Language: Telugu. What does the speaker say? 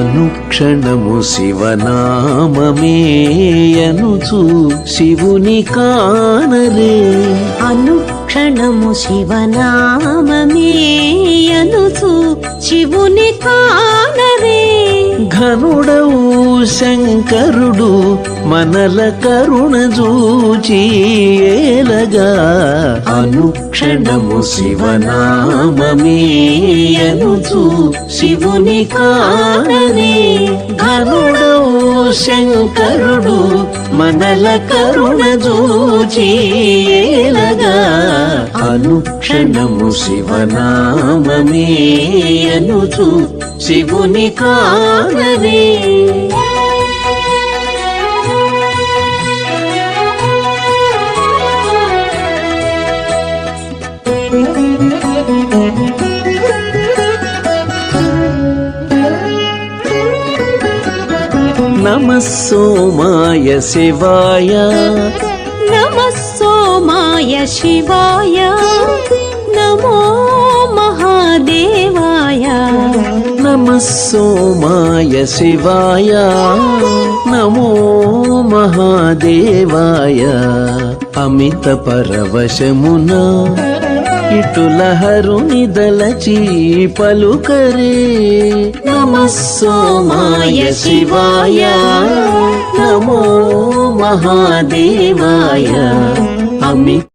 అనుక్షణము శివనామమేయనుచు శివుని కానరే. అనుక్షణము శివనామమేయనుచు శివుని కానరే. ఘనుడవు శంకరుడు మనల కరుణ చూచి ఏలగా. అనుక్షణము శివనామమేయనుచు శివుని కానరే ఘనుడవు శంకరుడు మనల కరుణ చూచి ఏలగా. అనుక్షణము శివనామమేయనుచు శివుని కానరే నమః సోమాయ శివాయ నమః సోమాయ శివాయ నమో మహాదేవాయ నమః సోమాయ శివాయ నమో మహాదేవాయ అమిత పరవశమున ఇటుల హరుని దలచి పలుకరే నమస్సోమాయ శివాయ నమో మహాదేవాయ. అమిత